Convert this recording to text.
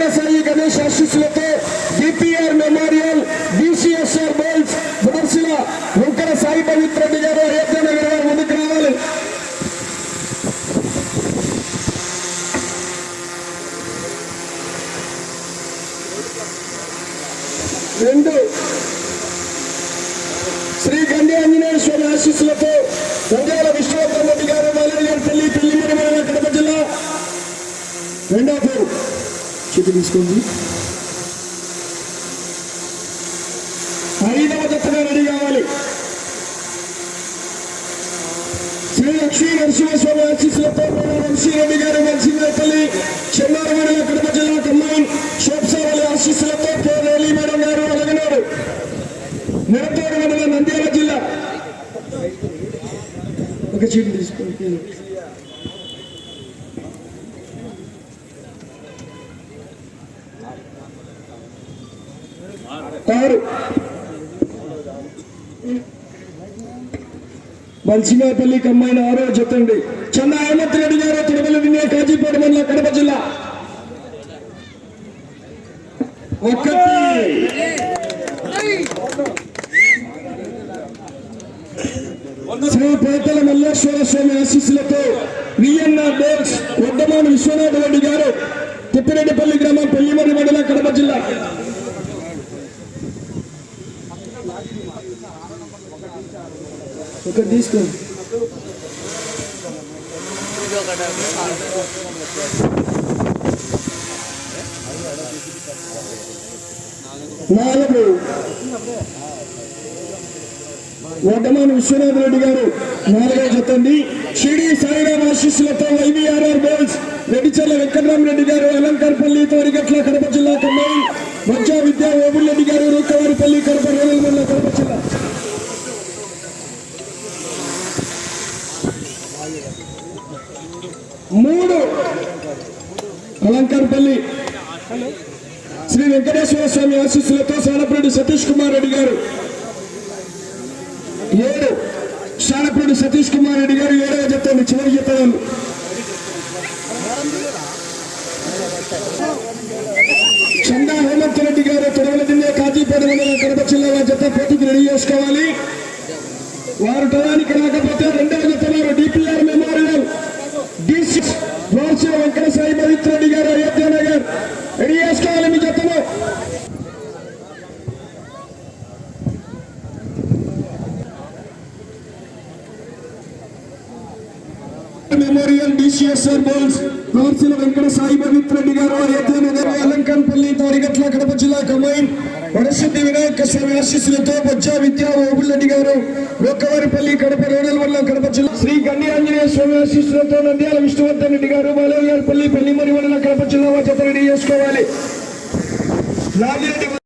వెంకట సాయి గణేష్ ఆశీస్సులతో DPR memorial DCSR bulls బుడర్శిల వెంకట సాయి పవిత్ర గారు అయోధ్య నగర్ గారు ముందుకు రావాలి. రెండు. శ్రీ గండి ఆంజనేయ స్వామి ఆశీస్సులతో నంద్యాల విశ్వవర్ధన్ రెడ్డి గారు మల్లెడి గారి పెళ్ళి పెళ్ళి మండలం కడప జిల్లా రెండో పేరు చీటి తీసుకోండి ఐదవ జతగా రెడీ కావాలి. శ్రీ లక్ష్మీ నరసింహస్వామి ఆశీస్సులతో మన వంశీరెడ్డి గారు నరసింహపల్లి తల్లి మండలం కడప జిల్లా ఖమ్మం శోభసావళి ఆశీస్సులతో పోరేలి మేడం గారు అలగనాడు నిడతోడు మండలం నంద్యాల జిల్లా. ఒక చీటి తీసుకోండి. ఆరు మల్సిమాపల్లి కమ్మాయిన ఆరో జతండి చంద హేమంత్ రెడ్డి గారు తిరుమల విన్య కాజీపేట మండల కడప జిల్లా. ఒకటి శ్రీ పేతల మల్లేశ్వర స్వామి ఆశీస్సులతో విఎన్ఆర్ బోల్స్ వడ్డమాన విశ్వనాథ రెడ్డి గారు తిప్పిరెడ్డిపల్లి గ్రామం పెళ్ళిమరి మండలం కడప జిల్లా. ఇక్కడ తీసుకో. నాలుగు వడ్డమాన విశ్వనాథ్ రెడ్డి గారు నాలుగో జతండి. షిడి సాయిరామ్ ఆశీస్సులతో వైవీఆర్ఆర్ బోల్స్ రెడ్డిచర్ల వెంకటరామరెడ్డి గారు అలంకార్పల్లి తోరిగట్ల కడప జిల్లా కమ్మాయి మధ్య విద్యా ఓబుల్రెడ్డి గారు రూకవారిపల్లి కడప రూరల్ మూడు. అలంకారపల్లి. శ్రీ వెంకటేశ్వర స్వామి ఆశీస్సులతో సానపరెడ్డి సతీష్ కుమార్ రెడ్డి గారు. ఏడు. సానపరెడ్డి సతీష్ కుమార్ రెడ్డి గారు ఏడవ చెప్తాను చివరి చెప్తాను చందా హేమంత్ రెడ్డి గారు తొడవల జిల్లా కాజీపేట మండలం కడప జిల్లా వారి జత పోటీకి రెడీ చేసుకోవాలి. వారు టయానికి రాకపోతే రెండవ జత వారు డిపిఆర్ మెమోరియల్ డిసి వార్షిక వెంకట సాయి పవిత్ర రెడ్డి గారు అయోధ్య నగర్ రెడీ చేసుకోవాలి మీ జతలో మెమోరియల్ డిసిఎస్ఆర్ బోల్స్ వార్సిల వెంకట సాయి పవిత్ర రెడ్డి గారు అయోధ్య నగర్ అలంకన్పల్లి తారిగట్ల కడప జిల్లా కమైన్ వడసిద్ధి వినాయక స్వామి ఆశీస్సులతో బొజ్జా విద్యా ఓబుల్రెడ్డి గారు లోకవారిపల్లి కడప రోడల్ వల్ల కడప జిల్లా శ్రీ గండి ఆంజనేయ స్వామి ఆశీస్సులతో నంద్యాల విష్ణువర్ధన్ రెడ్డి గారు బాలయ్యారపల్లి పెళ్ళి మరి మండలం కడప జిల్లా జత రెడీ చేసుకోవాలి నాగిరెడ్డి